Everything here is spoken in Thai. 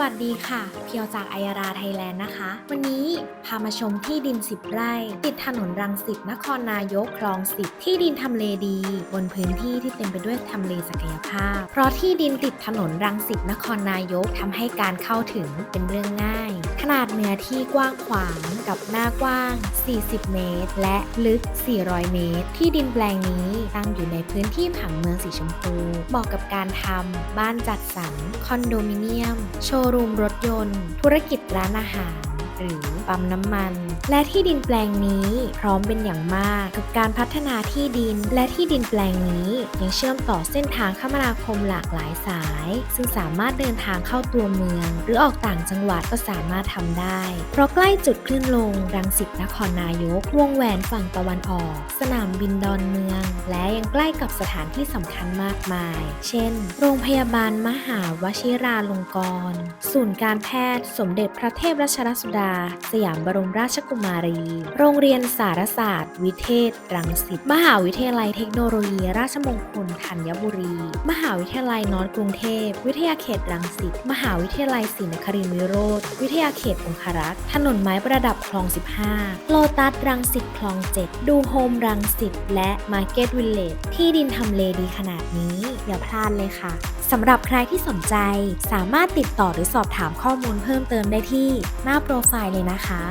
วัสดีค่ะ เพียวจากไอยาราไทยแลนด์นะคะ วันนี้พามาชมที่ดิน 10 ไร่ ติดถนนรังสิตนครนายกคลองสิบที่ดินทำเลดี บนพื้นที่ที่เต็มไปด้วยทำเลศักยภาพ เพราะที่ดินติดถนนรังสิตนครนายกทำให้การเข้าถึงเป็นเรื่องง่าย ขนาดเนื้อที่กว้างขวางกับหน้ากว้าง 40 เมตร และลึก 400 เมตร ที่ดินแปลงนี้ตั้งอยู่ในพื้นที่ผังเมืองสีชมพูเหมาะกับการทำบ้านจัดสรรคอนโดมิเนียมโชว์รูมรถยนต์ ธุรกิจร้านอาหาร หรือปั๊มน้ำมัน และที่ดินแปลงนี้พร้อมเป็นอย่างมากกับการพัฒนาที่ดิน และที่ดินแปลงนี้ยังเชื่อมต่อเส้นทางคมนาคมหลากหลายสาย ซึ่งสามารถเดินทางเข้าตัวเมือง หรือออกต่างจังหวัดก็สามารถทำได้ เพราะใกล้จุดคลื่นลงรังสิตนครนายกวงแหวนฝั่งตะวันออก สนามบินดอนเมือง และยังใกล้กับสถานที่สำคัญมากมาย เช่น โรงพยาบาลมหาวชิราลงกรณ์ศูนย์การแพทย์ สมเด็จพระเทพรัชนสุดาสยามบรมราชกุมารี โรงเรียนสารศาสตร์ วิเทศ รังสิต มหาวิทยาลัยเทคโนโลยี ราชมงคลธัญบุรี มหาวิทยาลัยนอร์กรุงเทพ วิทยาเขตรังสิต มหาวิทยาลัยศรีนครินทรวิโรธ วิทยาเขตองคารักษ์ ถนนไม้ประดับคลอง 15 โลตัสรังสิตคลอง 7 ดูโฮมรังสิต และมาร์เก็ตวิลเลจที่ดินทำเลดีขนาดนี้ อย่าพลาดเลยค่ะ สำหรับใครที่สนใจสามารถติดต่อหรือสอบถามข้อมูลเพิ่มเติมได้ที่หน้าโปรไฟล์เลยนะคะ